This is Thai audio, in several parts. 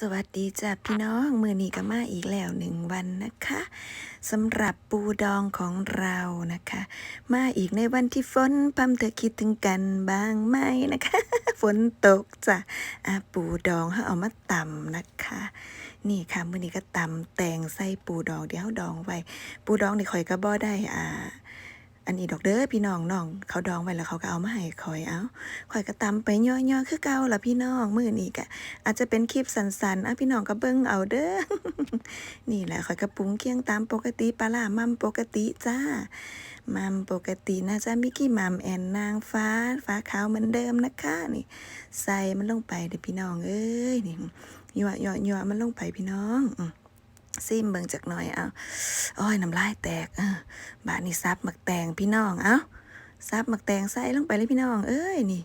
สวัสดีจ้ะพี่น้องมือนี้ก็มาอีกแล้วหนึ่งวันนะคะสำหรับปูดองของเรานะคะ มาอีกในวันที่ฝนพำเธอคิดถึงกันบ้างไหมนะคะ ฝนตกจ้ะปูดองเขาเอามาตำนะคะ นี่ค่ะมือนี้ก็ตำแตงใส่ปูดองเดี๋ยวดองไว้ ปูดองนี่ข่อยก็บ่ได้อ่า อันนี้ดอกเด้อพี่น้องน้อง เขาดองไว้แล้วเขาก็เอามาให้ข่อยเอาข่อยก็ตำไปย่อยๆคือเก่าละพี่น้องมื้อนี้ก็อาจจะเป็นคลิปสั้นๆอะพี่น้องก็เบิ่งเอาเด้อนี่แหละข่อยก็ปรุงเคียงตามปกติปลาร้ามัมปกติจ้ามัมปกตินะจ๊ะมิกกี้มัมแอนนางฟ้า ฟ้าขาวเหมือนเดิมนะคะนี่ใส่มันลงไปเด้อพี่น้องเอ้ยนี่ยั่วยั่วยั่วมันลงไปพี่น้องอื ซิมเบิ่งจักหน่อยเอาอ้อยน้ำลายแตกเออบาดนี้ซับหมักแตงพี่น้องเอ้าซับหมักแตงใส่ลงไปเลยพี่น้อง เอ้ยนี่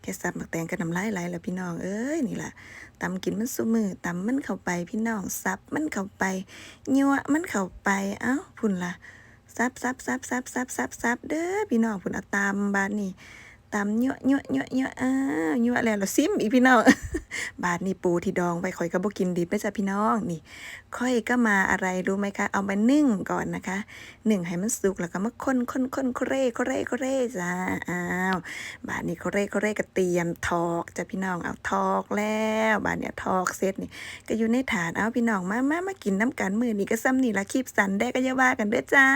แค่สับหมักแตงกับน้ำลายไหลแล้วพี่น้องเอ้ยนี่ล่ะตำกินมันสุมือตำมันเข้าไปพี่น้องซับมันเข้าไปยั่วมันเข้าไปเอ้าพุ่นล่ะซับซับซับซับซับซับซับเด้อพี่น้องพุ่นเอาตำบาดนี้ ตำยั่วยั่วยั่วยั่วอ้าวยั่วแล้วเราซิมอีกพี่น้อง บาดนี้ปูที่ดองไปข่อยก็บ่กินดิบไปจ้ะพี่น้องนี่ค่อยก็มาอะไรรู้ไหมคะ เอามานึ่งก่อนนะคะนึ่งให้มันสุกแล้วก็มาคนคนคนโคเร่โคเร่โคเร่จ้าอ้าวบาดนี้เขาเร่เขาเร่ก็เตรียมทอกจ้ะพี่น้องเอาทอกแล้ว บาดเนี่ยทอกเสร็จนี่ ก็อยู่ในถาดเอาพี่น้องมามามากินน้ำกันมือนี่ก็ซ้ำนี่ละคลิปสันได้ก็อย่าว่ากันด้อจ้า